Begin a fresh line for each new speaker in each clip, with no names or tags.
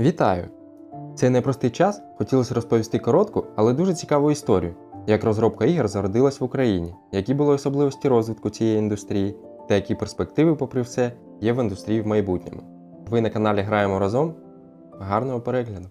Вітаю! Цей непростий час хотілося розповісти коротку, але дуже цікаву історію, як розробка ігор зародилась в Україні, які були особливості розвитку цієї індустрії, та які перспективи, попри все, є в індустрії в майбутньому. Ви на каналі Граємо разом. Гарного перегляду!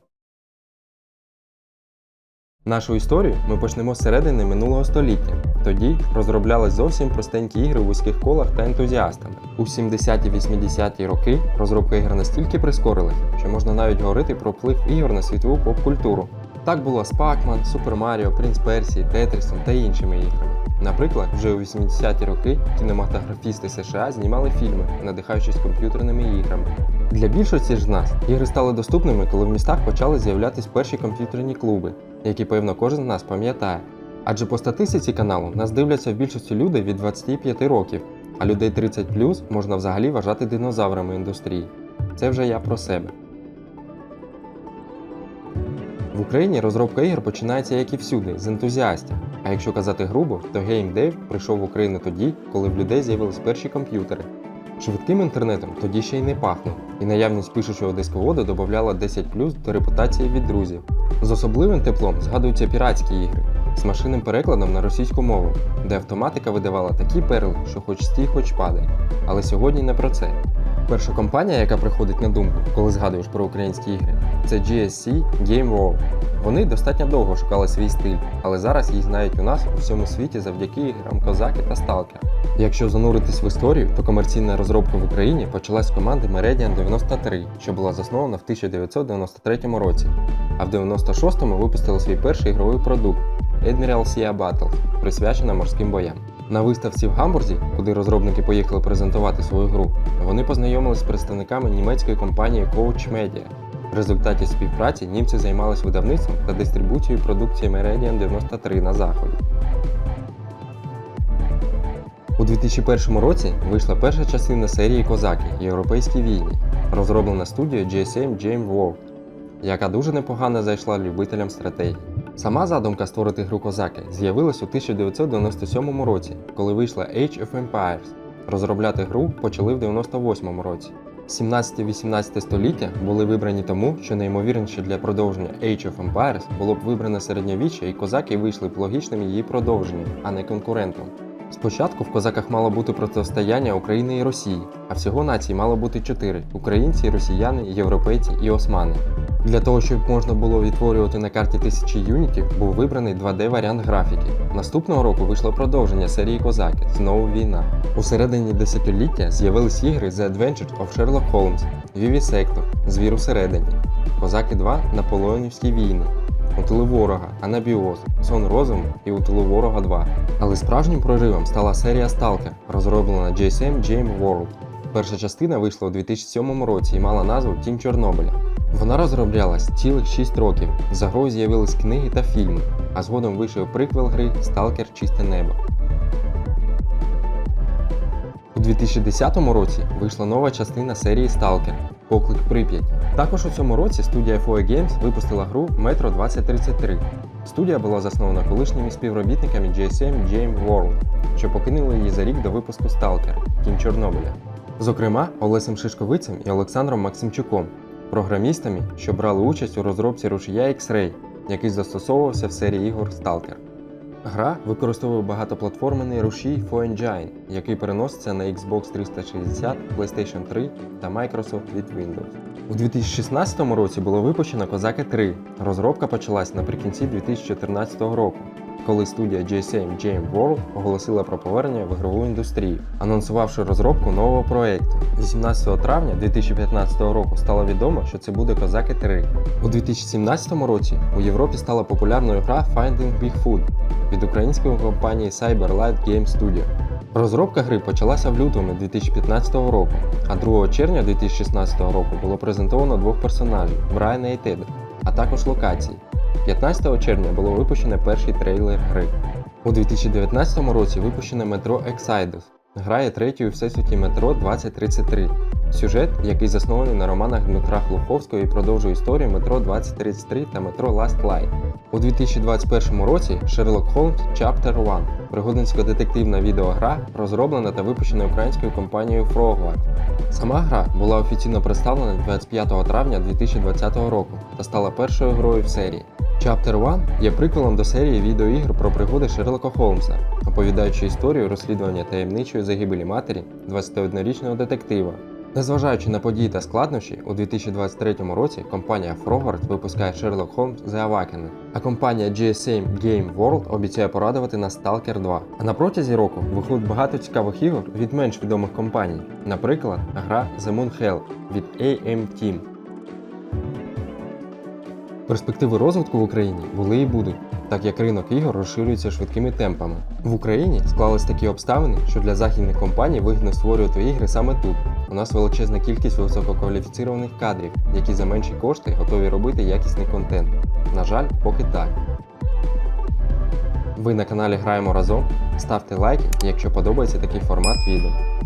Нашу історію ми почнемо з середини минулого століття. Тоді розроблялись зовсім простенькі ігри вузьких колах та ентузіастами. У 70-80-ті роки розробка ігор настільки прискорилась, що можна навіть говорити про вплив ігор на світову поп-культуру. Так було з Pac-Man, Super Mario, Prince Persia, Тетрісом та іншими іграми. Наприклад, вже у 80-ті роки кінематографісти США знімали фільми, надихаючись комп'ютерними іграми. Для більшості ж з нас ігри стали доступними, коли в містах почали з'являтись перші комп'ютерні клуби, які певно кожен з нас пам'ятає. Адже по статистиці каналу нас дивляться в більшості люди від 25 років, а людей 30 можна взагалі вважати динозаврами індустрії. Це вже я про себе. В Україні розробка ігор починається як і всюди, з ентузіастів. А якщо казати грубо, то геймдев прийшов в Україну тоді, коли в людей з'явились перші комп'ютери. Швидким інтернетом тоді ще й не пахло, і наявність пишучого дисководу додавала 10 до репутації від друзів. З особливим теплом згадуються піратські ігри з машинним перекладом на російську мову, де автоматика видавала такі перли, що хоч стій, хоч падай. Але сьогодні не про це. Перша компанія, яка приходить на думку, коли згадуєш про українські ігри, це GSC Game World. Вони достатньо довго шукали свій стиль, але зараз їх знають у нас у всьому світі завдяки іграм Козаки та Stalker. Якщо зануритись в історію, то комерційна розробка в Україні почалась з команди Meridian 93, що була заснована в 1993 році, а в 96-му випустили свій перший ігровий продукт Admiral Sea Battles, присвячена морським боям. На виставці в Гамбурзі, куди розробники поїхали презентувати свою гру, вони познайомились з представниками німецької компанії Coach Media. В результаті співпраці німці займалися видавництвом та дистрибуцією продукції Meridian 93 на заході. У 2001 році вийшла перша частина серії Козаки Європейські війни, розроблена студією GSM Game World, яка дуже непогано зайшла любителям стратегії. Сама задумка створити гру Козаки з'явилась у 1997 році, коли вийшла Age of Empires. Розробляти гру почали в 98 році. 17-18 століття були вибрані тому, що найімовірніше для продовження Age of Empires було б вибране середньовіччя, і козаки вийшли б логічним її продовженням, а не конкурентом. Спочатку в козаках мало бути протистояння України і Росії, а всього націй мало бути чотири: українці, росіяни, європейці і османи. Для того, щоб можна було відтворювати на карті тисячі юнітів, був вибраний 2D варіант графіки. Наступного року вийшло продовження серії Козаки Знову війна. У середині десятиліття з'явились ігри The Adventures of Sherlock Holmes, Vivisector, Звір усередині, Козаки 2 Наполеонівські війни, У тилу ворога, Анабіоз, Сон розуму і У тилу ворога 2. Але справжнім проривом стала серія Stalker, розроблена GSM Game World. Перша частина вийшла у 2007 році і мала назву Тінь Чорнобиля. Вона розроблялась цілих 6 років. За грою з'явились книги та фільми, а згодом вийшов приквел гри Сталкер Чисте небо. У 2010 році вийшла нова частина серії Stalker Поклик Прип'ять. Також у цьому році студія FOE Games випустила гру Metro 2033. Студія була заснована колишніми співробітниками GSM Game World, що покинули її за рік до випуску Stalker Кінь Чорнобиля. Зокрема, Олесем Шишковицем і Олександром Максимчуком, програмістами, що брали участь у розробці рушія X-Ray, який застосовувався в серії ігор Stalker. Гра використовує багатоплатформений рушій FoEngine, який переноситься на Xbox 360, PlayStation 3 та Microsoft від Windows. У 2016 році було випущено Козаки 3. Розробка почалась наприкінці 2014 року, коли студія GSM Game World оголосила про повернення в ігрову індустрію, анонсувавши розробку нового проєкту. 18 травня 2015 року стало відомо, що це буде Козаки 3. У 2017 році у Європі стала популярною гра Finding Bigfoot від української компанії Cyberlight Game Studio. Розробка гри почалася в лютому 2015 року, а 2 червня 2016 року було презентовано двох персонажів Брайана і Теда, а також локації. 15 червня було випущено перший трейлер гри. У 2019 році випущено Metro Exodus. Гра є третьою у всесвіті Metro 2033. Сюжет, який заснований на романах Дмитра Глуховського і продовжує історію метро 2033 та метро Last Light. У 2021 році Sherlock Holmes Chapter 1 пригодницько-детективна відеогра розроблена та випущена українською компанією Frogward. Сама гра була офіційно представлена 25 травня 2020 року та стала першою грою в серії. Chapter 1 є приквелом до серії відеоігр про пригоди Шерлока Холмса, оповідаючи історію розслідування таємничої загибелі матері 21-річного детектива. Незважаючи на події та складнощі, у 2023 році компанія Frogward випускає Sherlock Holmes The Awakening, а компанія GSM Game World обіцяє порадувати на Stalker 2. А на протязі року виходить багато цікавих ігор від менш відомих компаній, наприклад, гра The Moon Hell від AM Team. Перспективи розвитку в Україні були і будуть, так як ринок ігор розширюється швидкими темпами. В Україні склались такі обставини, що для західних компаній вигідно створювати ігри саме тут. У нас величезна кількість висококваліфіцірованих кадрів, які за менші кошти готові робити якісний контент. На жаль, поки так. Ви на каналі Граємо разом. Ставте лайки, якщо подобається такий формат відео.